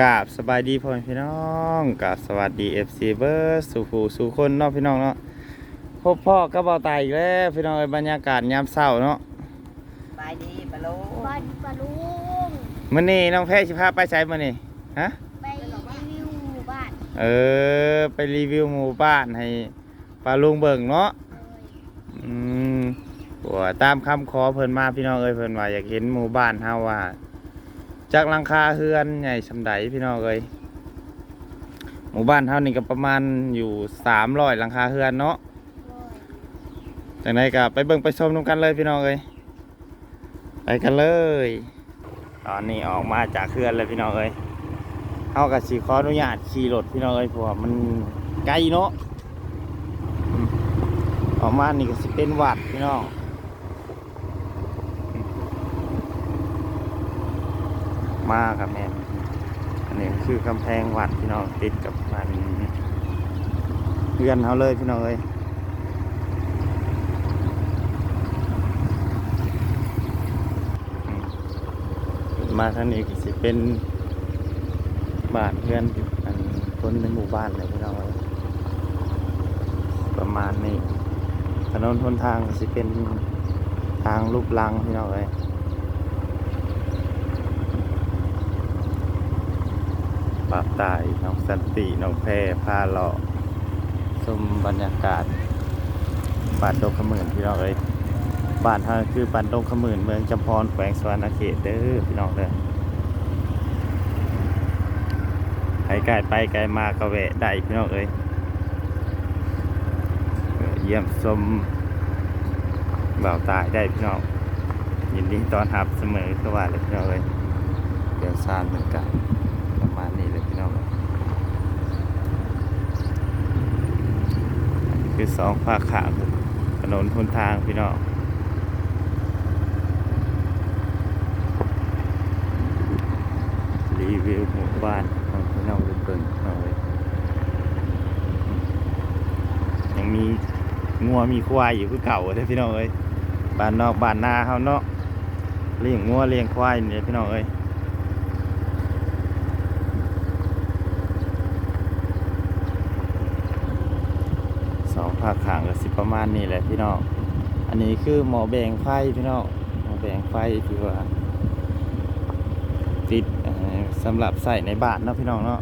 กราบสบายดีพ่อแม่พี่น้องกราบสวัสดีเอฟซีเบอร์สู่ผู้สู่คนเนาะพี่น้องเนาะพบพ่อก็เบาตายอีกแล้วพี่น้องเอ้ยบรรยากาศยามเช้าเนาะบายดีปะโลบอลปลาลุงมื้อนี้น้องแพ้สิพาไปไสมื้อนี้ฮะไปรีวิวหมู่บ้านเออไปรีวิวหมู่บ้านให้ป้าลุงเบิ่งเนาะเลยอืมว่าตามคำขอเพิ่นมาพี่น้องเอ้ยเพิ่นว่าอยากเห็นหมู่บ้านเฮาว่า จากหลังคาเฮือนใหญ่สำใดพี่น้องเอ้ยหมู่บ้านเฮานี่ก็ประมาณอยู่300หลังคาเฮือนเนาะจากนั้นก็ไปเบิ่งไปชมนำกันเลยพี่น้องเอ้ยไปกันเลย ตอนนี้ออกมาจากเขื่อนเลยพี่น้องเอ้ยเฮากับสีขออนุญาตขี่รถพี่น้องเอ้ยเพราะว่ามันไกลเนาะอออกมานี่ก็สิเป็นวัดพี่น้องอืม มากับแม่นอันนี้คือกำแพงวัดพี่น้องติดกับมันเรือนเฮาเลยพี่น้องเอ้ยมาทางนี้ก็สิเป็นบ้านเพื่อนอันคนในหมู่บ้านเลยพี่น้องประมาณนี้ถนนทนทางสิเป็นทางลูกลังพี่น้องเอ้ยปราบ ตายน้องสันติน้องแพรพาเลาะชมบรรยากาศบ้านดงขมื่นพี่น้องเอ้ยบ้านเฮาคือบ้านดงขมื่นเมืองจำพรแขวงสวรรณเขตเด้อพี่น้องเด้อไปไกลไปไกลมาก็แวะได้พี่น้องเอ้ยเยี่ยมชมบ่าวตายได้พี่น้องยินดีต้อนรับเสมอคือว่าเลยพี่น้องเอ้ยเดี๋ยวซานเหมือนกันประมาณนี้เลยพี่น้องเอ้ยอันนี้ คือสองภาคขางถนนหนทางพี่น้องรีวิวหมู่บ้านของพี่น้องเบิ่งเอาเลยยังมีงัวมีควายอยู่คือเก่าเลยพี่น้องเอ้ยบ้านนอกบ้านนาเขาเนาะเลี้ยงงัวเลี้ยงควายเนี่ยพี่น้องเอ้ยสองภาคขางก็สิประมาณนี้แหละพี่น้อง อันนี้คือหมอแบ่งไฟพี่น้อง หมอแบ่งไฟที่ว่าติดสำหรับใส่ในบานเนาะพี่น้องเนาะ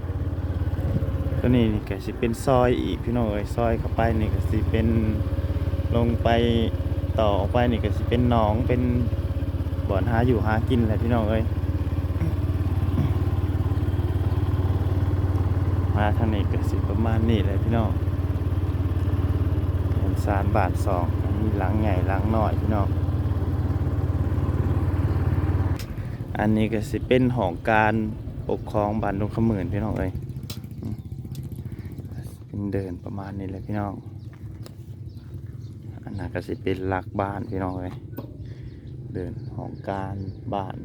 ตัวนี้ก็สิเป็นซอยอีกพี่น้องเอ้ยซอยเข้าไปนี่ก็สิเป็นลงไปต่อออกไปนี่ก็สิเป็นหนองเป็นบ่อนหาอยู่หากินแหละพี่น้องเอ้ยมาทางนี้ก็สิประมาณนี้แหละพี่น้อง เป็นซานบาทสองอันนี้หลังใหญ่หลังน้อยพี่น้องอันนี้ก็สิเป็นของการปกครองบ้านดงขมื่นพี่น้องเอ้ยเป็นเดินประมาณนี้เลยพี่น้องอันนั้นก็สิเป็นหลักบ้านพี่น้องเอ้ยเดินของการบ้าน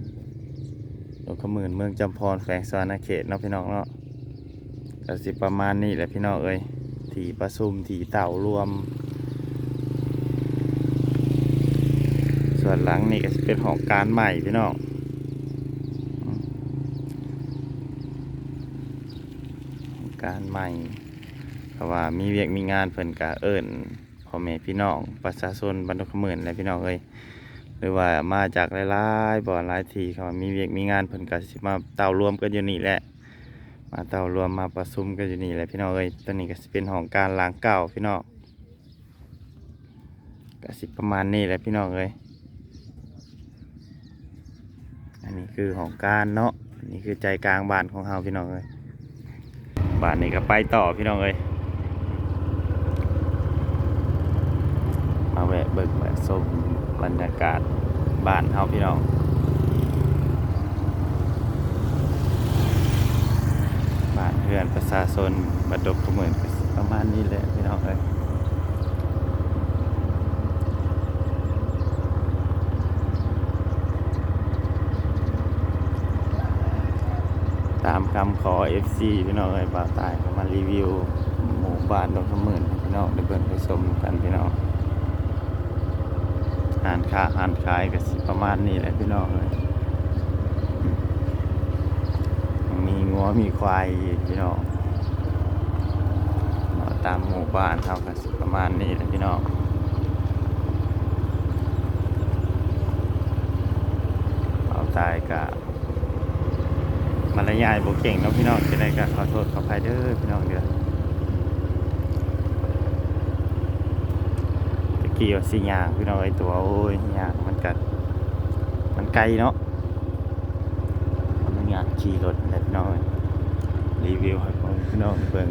ดงขมื่นเมืองจำพรแขวงสวรรณเขตเนาะพี่น้องเนาะก็สิประมาณนี้แหละพี่น้องเอ้ยที่ประชุมที่เต่ารวม ส่วนหลังนี่ก็สิเป็นของการใหม่พี่น้องการใหม่เพราะว่ามีเวียกมีงานเพิ่นกะเอิญพ่อแม่พี่น้องประชาชนบรรทุกหมื่นและพี่น้องเอ้ยหรือว่ามาจากหลายๆบ่อนหลายทีเขามีเวียกมีงานเพิ่นกะสิมาเต่ารวมกันอยู่นี่แหละ มาเต่ารวมมาประชุมกันอยู่นี่แหละพี่น้องเอ้ยตัวนี้ก็สิเป็นของการล้างเก่าพี่น้องก็สิประมาณนี้แหละพี่น้องเอ้ย อันนี้คือของการเนาะนนี้คือใจกลางบ้านของเฮาพี่น้องเอ้ยบ้านนี้ก็ไปต่อพี่น้องเอ้ยมาแวะเบิกแวะชมบรรยากาศบ้านเฮาพี่น้องบ้านเพื่อนประชาชนบัดดกขมือนประมาณนี้แหละพี่น้องเอ้ย ตามคำขอ FC พี่น้องเอ้ยบ่าวตายมารีวิวหมู่บ้านดงขมื่นพี่น้องได้เบิ่งไปชมกันพี่น้องหานค้าหานขายก็สิประมาณนี้แหละพี่น้องเลยมีงัวมีควายพี่น้องตามหมู่บ้านเท่ากันสิประมาณนี้แหละพี่น้องเอาตายกะมา รยายบ่เก่งเนาะพี่น้องจะได้กะขอโทษขออภัยเด้อพี่น้องเด้อตะกี้ว่าสิยางพี่น้องไอ้ตัวโอ้ยย่างมันกัดมันไกลเนาะมันอยากขี่รถแหละพี่น้อยรีวิวให้พี่น้องเบิ่ง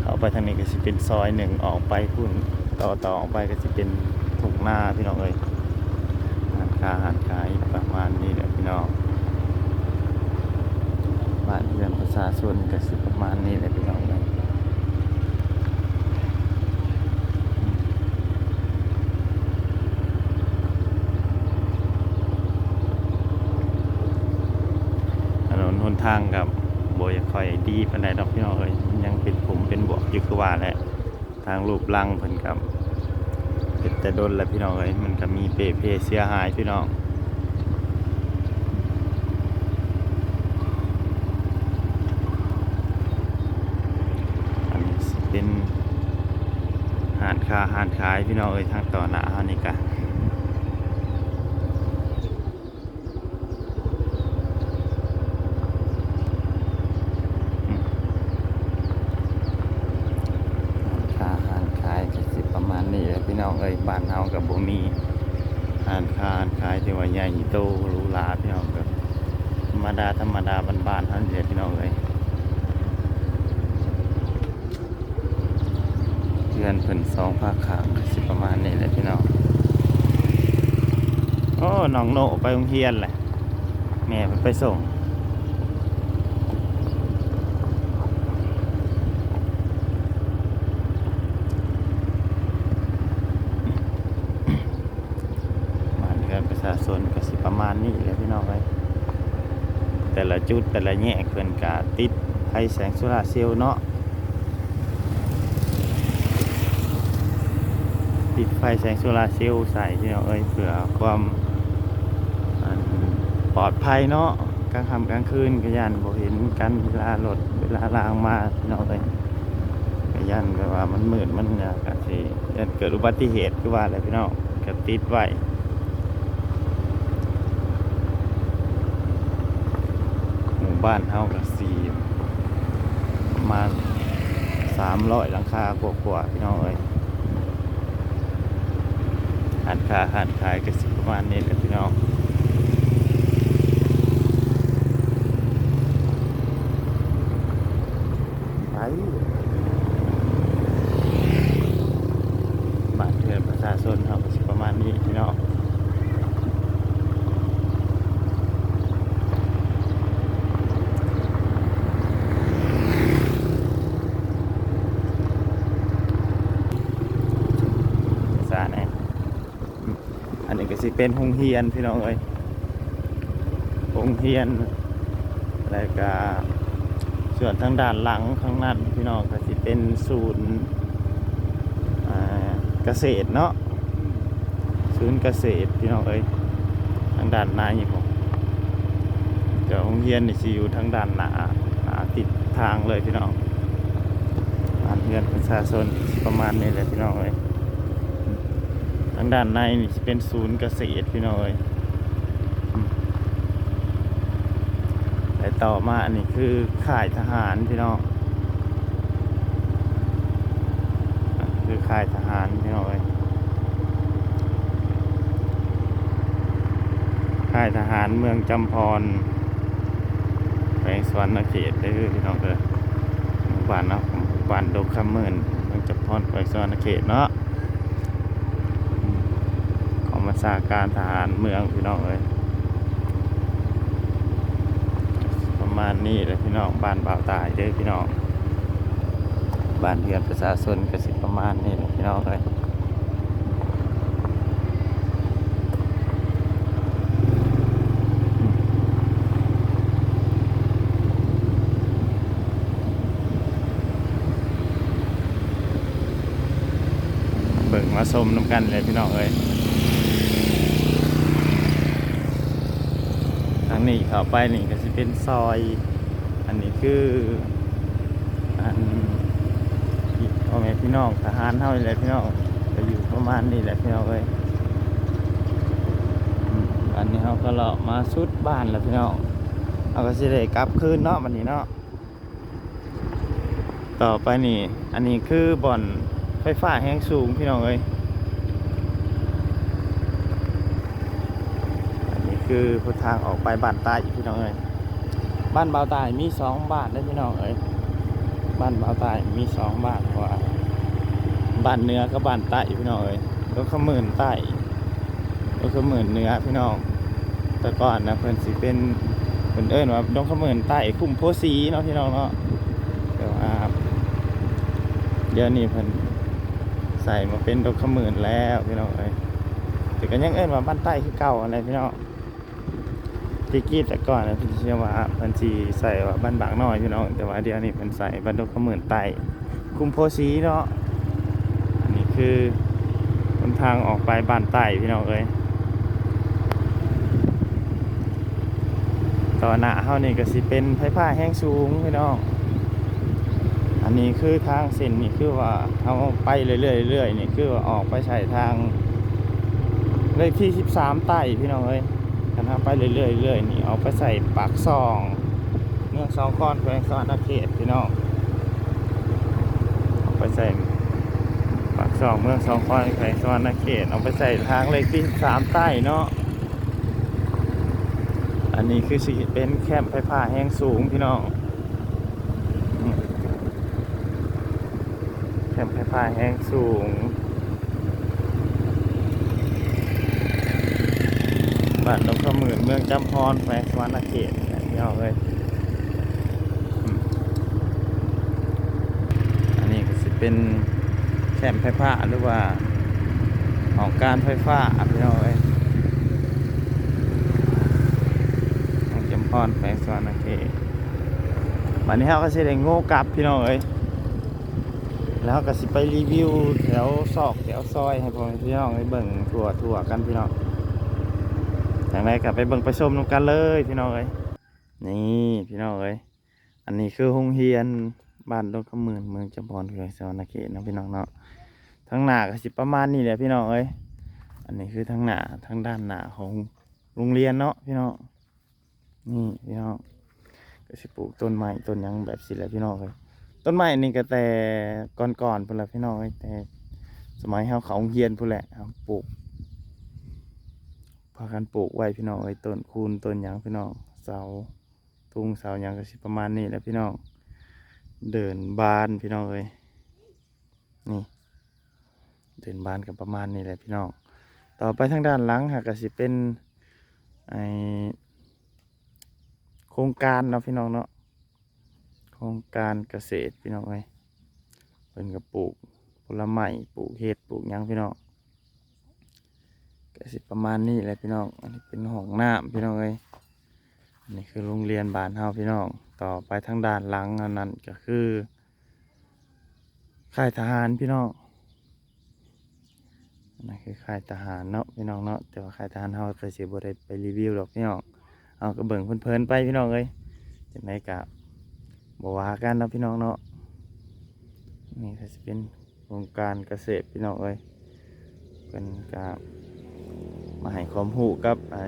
เข้าไปทางนี้ก็สิเป็นซอยหนึ่งออกไปพุ่นต่อต่อออกไปก็สิเป็นทุ่งนาพี่น้องเอ้ยหานค้าหานขายประมาณนี้แหละพี่น้องบ้านเรือนก็สิประมาณนี้แหละพี่น้องเอ้ยถนนหนทางกับโบอยคอยดีปานใดดอกพี่น้องเอ้ยยังเป็นผมเป็นบวกอยู่คือว่าแหละทางรูปลังเพิ่นกับเป็นแต่ดนแหละพี่น้องเอ้ยมันก็มีเปเพเสียหายพี่น้อง อันนี้สิเป็นหาน ค้าหานขายพี่น้องเอ้ยทางต่อหน้าเฮานี่กะอืมหานค้าหานขายก็สิประมาณนี้แหละพี่น้องเอ้ยบ้านเฮากับบ่มีหานค้าหานขายที่ว่าใหญ่โตหรูหราพี่น้องก็ธรรมดาธรรมดาบ้านๆเฮานี่แหละพี่น้องเอ้ย เพื่อนเพิ่น สองภาคขางสิประมาณนี้แหละพี่น้องโอ้น้องโนไปโรงเรียนแหละแม่ไปส่งบ้าเรือนประชาชนก็สิประมาณนี้แหละพี่น้องเอ้ยแต่ละจุดแต่ละแยกเพิ่อนก็ติดไฟแสงโซลาเซลเนาะ ติดไฟแสงโซลาเซลล์ใส่ที่เราเอ้ยเพื่อความปลอดภัยเนาะกลางค่ำกลางคืนกยันบ่เห็นกันเวลารถเวลาลางมาพี่น้องเอ้ยกยันแบบว่ามันมืดมันเนี่ยก็สิยันเกิดอุบัติเหตุคือว่าอะไรพี่น้องก็ติดไว้หมู่บ้านเฮาก็สี่ประมาณสามร้อยหลังคากว่าๆพี่น้องเอ้ย หันขาหันขายก็สิประมาณนี้แหละพี่น้องไปบ้านเรือนประชาชนเขาก็สิประมาณนี้พี่น้องสาแหน่ อันนี้ก็ สิเป็นโรงเรียนพี่น้องเอ้ยโรงเรียนแล้วก็ส่วนทางด้านหลังข้างนั้นพี่น้องก็สิเป็นศูนย์เกษตรเนาะศูนย์เกษตรพี่น้องเอ้ยทางด้านหน้านี่ผมเดี๋ยวโรงเรียนนี่สิอยู่ทางด้านหน้าหน้าติดทางเลยพี่น้องบ้านเรือนประชาชนประมาณนี้เลยพี่น้องเอ้ย ทางด้านในนี่เป็นศูนย์เกษตรพี่น้อยแต่ต่อมาอันนี้คือค่ายทหารพี่น้องคือค่ายทหารพี่น้อยค่ายทหารเมืองจำพรแขวงสวรรณเขตเด้อพี่น้องเอ้ยบ้านเนาะบ้านดงคำเมินเมืองจำพรแขวงสวรรณเขตเนาะ ของมา สาการทหารเมืองพี่น้องเอ้ยประมาณนี้เลยพี่น้องบ้านบ่าวตายเด้อพี่น้องบ้านเรือนประชาชนก็สิประมาณนี้เลยพี่น้องเอ้ยเบิ่งมาชมน้ำกันเลยพี่น้องเอ้ยางนี้เข้าไปนี่ก็สิเป็นซอย อันนี้คืออันพ่อแม่พี่น้องทหารเท่านี้แหละพี่น้องจะอยู่ประมาณนี้แหละพี่น้องเอ้ยอันนี้เขาก็เลาะมาสุดบ้านแล้วพี่น้องเอาก็สิได้กลับคืนเนาะวันนี้เนาะต่อไปนี่ อันนี้คือบ่อนไฟฟ้าแห้งสูงพี่น้องเอ้ยอันนี้ คือพุทางออกไปบ้านใต้อีกพี่น้องเอ้ยบ้านเบาตายมีสองบ้านได้พี่น้องเอ้ยบ้านเบาตายมีสองบ้านเพราะว่าบ้านเนื้อกับบ้านใต้พี่น้องเอ้ยก็ขมื่นใต้ก็ขมื่นเนื้อพี่น้องแต่ก่อนนะเพิ่นสิเป็นเพิ่นเอิ้นว่าดงขมื่นใต้คุ้มโพสีเนาะพี่น้องเนาะแต่ว่าเดี๋ยวนี้เพิ่นใส่มาเป็นดงขมื่นแล้วพี่น้องเอ้ยแต่ก็ยังเอิ้นว่าบ้านใต้คือเก่าอะไรพี่น้อง ที่กี้แต่ก่อนนะพี่เชื่อว่าเพันจีใส่ว่าบ้านบางน้อยพี่น้องแต่ว่าเดี๋ยวนี้มันใส่บ้านดงขมื่นไตคุมโพสีเนาะอันนี้คือหนทางออกไปบ้านใต้พี่น้องเอ้ยต่อหน้าเฮานี่ก็สิเป็นไฟฟ้าแห้งสูงพี่น้องอันนี้คือทางเส้นนี่คือว่าเฮาไปเรื่อยๆเรื่อยๆนี่คือว่าออกไปใช้ทางเลขที่ 13 ใต้พี่น้องเอ้ย กันทำไปเรื่อยๆเรื่อยนี่เอาไปใส่ปากซองเมืองสองคอนแขวงสวรรณเขตพี่น้องเอาไปใส่ปากซองเมืองสองคอนแขวงสวรรณเขตเอาไปใส่ทางเลขที่สามใต้เนาะอันนี้คือสิเป็นแคมป์ไฟฟ้าแห้งสูงพี่น้องแคมป์ไฟฟ้าแห้งสูง บ้านนกขมื่นเมืองจำพรแขวงสวรรณเขตเนี่ยพี่น้องเลยอันนี้ก็สิเป็นแคมไฟฟ้าหรือว่าหองการไฟฟ้าพี่น้องเลยเมืองจำพรแขวงสวรรณเขตวันนี้เราก็สิได้โง่กลับพี่น้องเอ้ยแล้วก็สิไปรีวิวแถวซอกแถวซอยให้พ่อพี่น้องได้เบิ่งทั่วทั่วกันพี่น้อง อย่างไรกลับไปเบิ่งไปชมนำกันเลยพี่น้องเอ้ยนี่พี่น้องเอ้ยอันนี้คือโรงเรียนบ้านดงขมื่นเมืองจำพรเขตสวรรณเขตเนาะพี่น้องเนาะทั้งหน้าก็สิประมาณนี้แหละพี่น้องเอ้ยอันนี้คือทั้งหน้าทั้งด้านหน้าของโรงเรียนเนาะพี่น้องนี่พี่น้องก็สิปลูกต้นไม้ต้นยังแบบสิแหละพี่น้องเอ้ยต้นไม้นี่ก็แต่ก่อนๆพุ่นละพี่น้องเอ้ยแต่สมัยเฮาเขาโรงเรียนพุ่นแหละปลูก พากันปลูกไว้พี่น้องเอ้ต้นคูนต้นหยางพี่น้องเสาทุงเสาหยางก็สิประมาณนี้แหละพี่น้องเดินบานพี่น้องเอ้ยนี่ เดินบานกับประมาณนี้แหละพี่น้องต่อไปทางด้านหลังหากก็สิเป็นไอโครงการเนาะพี่น้องเนาะโครงการเกษตรพี่น้องเอ้ยเป็นกระปลูกผลไม้ปลูกเห็ดปลูกหยังพี่น้อง ก็สิประมาณนี้แหละพี่น้อง อันนี้เป็นห้องน้ำพี่น้องเอ้ยอันนี้คือโรงเรียนบ้านเฮาพี่น้อง ต่อไปทางด้านหลังอันนั้นก็คือค่ายทหารพี่น้องอันนั้นคือค่ายทหารเนาะพี่น้องเนาะแต่ว่าค่ายทหารเฮาก็สิบ่ได้ไปรีวิวหรอกพี่น้องเอาก็เบิ่งเพลินๆไปพี่น้องเอ้ยจังไดก็บ่ว่ากันเนาะพี่น้องเนาะนี่ก็สิเป็นโครงการเกษตรพี่น้องเอ้ยเป็นกา มาให้ความรู้กับไอ้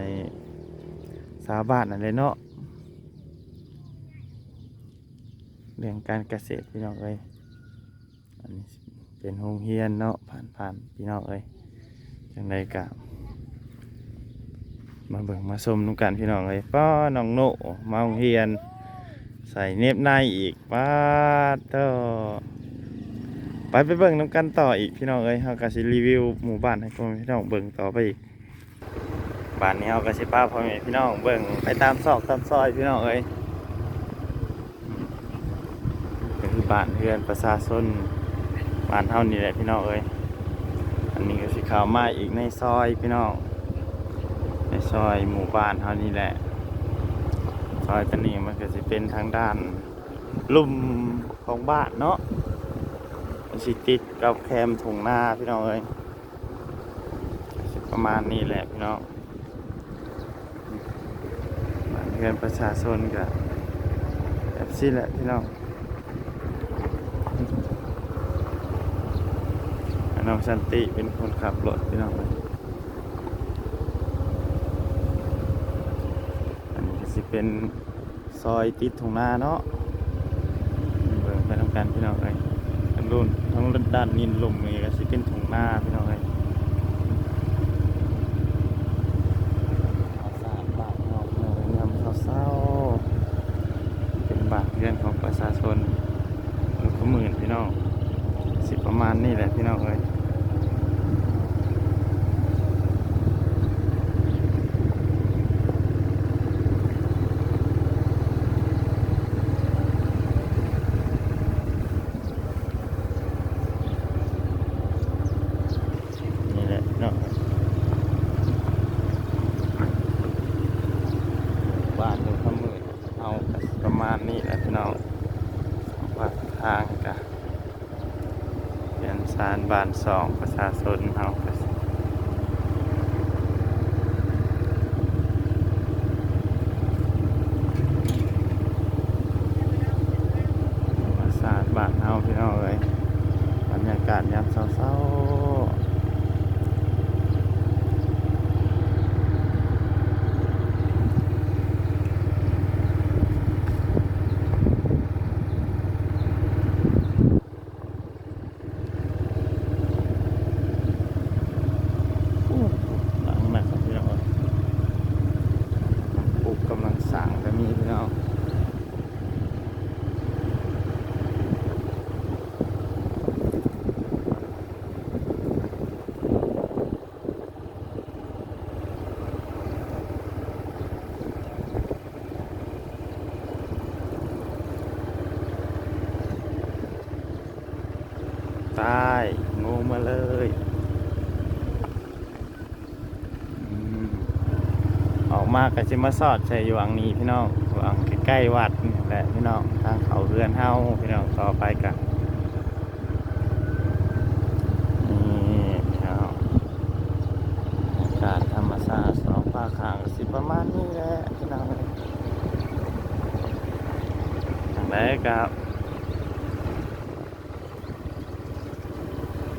สาวบ้านนั่นเนาะเรื่องการเกษตรพี่น้องเอ้ยอันนี้เป็นโรงเรียนเนาะผ่านผ่านพี่น้องเอ้ยจังไดกะมาเบิ่งมาชมนุกันพี่น้องเอ้ยป้าน้องโนมาโรงเรียน ใส่เนบในอีกป้าเต้อ ไปไปเบิ่งน้ำกันต่ออีกพี่น้องเอ้ยเฮาก็สิรีวิวหมู่บ้านให้พ่อแม่พี่น้องเบิ่งต่อไปอีกบ้านนี้เอากระชิป้าพ่อแม่พี่น้องเบิ่งไปตามซอกตามซอยพี่น้องเอ้ยก็คือบ้านเรือนประชาชนบ้านเฮานี่แหละพี่น้องเอ้ยอันนี้ก็สิเข้ามาอีกในซอยพี่น้องในซอยหมู่บ้านเฮานี่แหละซอยตันนี้มันก็สิเป็นทางด้านลุ่มของบ้านเนาะ สิติดกับแคมถุงนาพี่น้องเอ้ยประมาณนี้แหละพี่น้องบ้านเรือนประชาชนกับแบบแบบนี้แหละพี่น้องน้องสันติเป็นคนขับรถพี่น้องเลยอันนี้ก็สิเป็นซอยติดทงนาเนาะเบิ่งไปทำกันพี่น้องเลย รุ่นทั้งด้านนินลมนี่ก็สิเป็นทงหน้าพี่น้องเลยเอาสารบาทออกเลยยามเศร้าๆเป็นบาทเรือนของประชาชนลูกขมื่นพี่น้องสิประมาณนี้แหละพี่น้องเลย นี่แหละเนาะบ้านดูขมืดเอาก็ประมาณนี้แหละพี่น้องว่าทางกะเรียนสารบ้านสองประชาชนเอาก็สิมาสารบ้านเฮาพี่น้องเลยบรรยากาศยามเศร้าๆ อู้หลังหนักครับพี่น้องปลูกกำลังสั่งก็มีพี่น้องตายงู มาเลยออกมาก็จะมาสอดใส่อยู่วังนี้พี่น้องวังใกล้ๆวัดนี่แหละพี่น้องทางเขาเรือนเฮาพี่น้องต่อไปกันนี่พี่น้อากาศธรรมชาติสองภาคข้างสิประมาณนี้แหละพี่น้องทางไหนครับ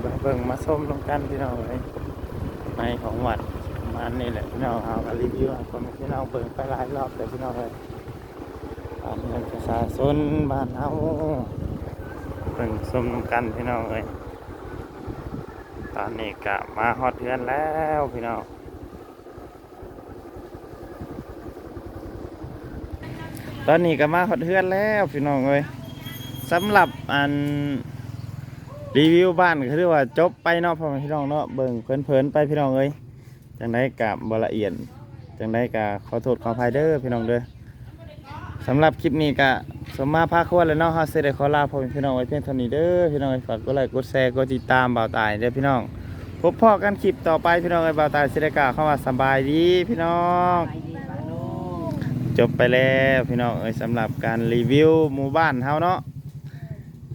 มา เบิ่งมาส้มลงกันพี่น้องเลยในของวัดมาณนี้แหละพี่น้องเอามารีวิวคนพี่น้องเบิ่งไปหลายรอบเลยพี่น้องเลยตามเงินประชาชนบ้านเฮาเบิ่งชมลงกันพี่น้องเลยตอนนี้กะมาฮอดเทือนแล้วพี่น้องตอนนี้ก็มาฮอดเทือนแล้วพี่น้องเลยสำหรับอัน รีวิวบ้านก็คือว่าจบไปเนาะพ่อแม่พี่น้องเนาะเบิ่งเพลินๆไปพี่น้องเอ้ยจังได้กับบละเอียดจังได้กะขอโทษขออภัยเด้อพี่น้องเด้อสำหรับคลิปนี้กะสมมาพาควรแล้วเนาะเฮาสิได้ขอลาพ่อแม่พี่น้องไว้เพียงเท่านี้เด้อพี่น้องฝากกดไลค์กดแชร์กดติดตามบ่าวตายเด้อพี่น้อง พบพ่อกันคลิปต่อไปพี่น้องไอ้บ่าวตายสิได้กล่าวเข้ามาสบายดีพี่น้องไปดีปะลุงจบไปแล้วพี่น้องเอ้ยสำหรับการรีวิวหมู่บ้านเฮาเนาะ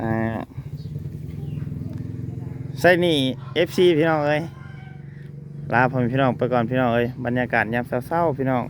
อ่า ใส่นี่ FC พี่น้องเอ้ยลาพ่อแม่พี่น้องไปก่อนพี่น้องเอ้ยบรรยากาศยามเศร้าๆพี่น้อง